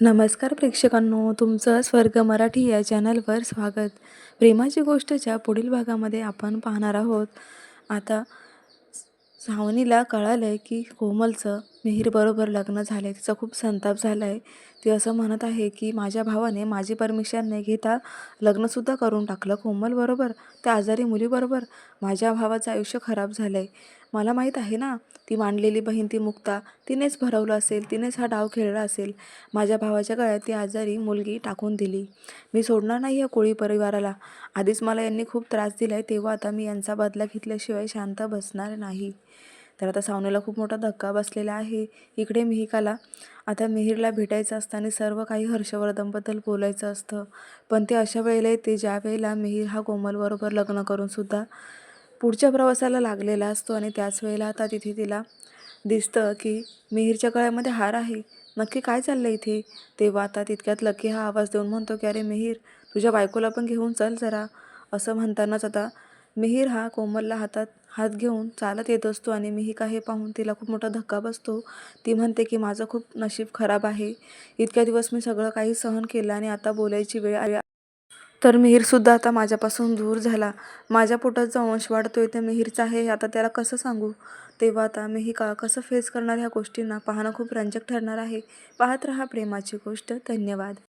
नमस्कार प्रेक्षकांनो तुमचं स्वर्ग मराठी या चॅनलवर स्वागत. प्रेमाची गोष्टच्या पुढील भागामध्ये आपण पाहणार आहोत. आता सावनीला कळालं आहे की कोमलचं मिहीरबरोबर लग्न झालं आहे तिचा खूप संताप झाला आहे ती असं म्हणत आहे की माझ्या भावाने माझी परमिशन नाही घेता लग्नसुद्धा करून टाकलं कोमलबरोबर त्या आजारी मुलीबरोबर माझ्या भावाचं आयुष्य खराब झालं आहे मला माहीत आहे ना ती मांडलेली बहीण ती मुक्ता तिनेच भरवलं असेल तिनेच हा डाव खेळला असेल. माझ्या भावाच्या गळ्यात ती आजारी मुलगी टाकून दिली. मी सोडणार नाही या कोळी परिवाराला. आधीच मला यांनी खूप त्रास दिला आहे तेव्हा आता मी यांचा बदला घेतल्याशिवाय शांत बसणार नाही. तर आता सावनेला खूप मोठा धक्का बसलेला आहे. इकडे मिहिकाला. आता मिहीरला भेटायचं असताना सर्व काही हर्षवर्धनबद्दल बोलायचं असतं. पण ते अशा वेळेला येते ज्या वेळेला मिहीर हा कोमलबरोबर लग्न करूनसुद्धा पुढच्या प्रवासाला लागलेला असतो आणि त्याच वेळेला आता तिथे तिला दिसतं की मिहीरच्या गळ्यामध्ये हार आहे. नक्की काय चाललं इथे? तेव्हा आता तितक्यात लकी हा आवाज देऊन म्हणतो की अरे मिहीर तुझ्या बायकोला पण घेऊन चल जरा. असं म्हणतानाच आता मिहीर हा कोमलला हातात हात घेऊन चालत येत असतो आणि मिहिका हे पाहून तिला खूप मोठा धक्का बसतो. ती म्हणते की माझं खूप नशीब खराब आहे. इतक्या दिवस मी सगळं काही सहन केलं आणि आता बोलायची वेळ आली तर मिहीरसुद्धा आता माझ्यापासून दूर झाला. माझ्या पोटाचा वंश अंश वाढतोय ते मिहीरचा आहे आता त्याला कसं सांगू? तेव्हा आता मिहिका कसं फेस करणार ह्या गोष्टींना? पाहणं खूप रंजक ठरणार आहे. पाहत रहा प्रेमाची गोष्ट. धन्यवाद.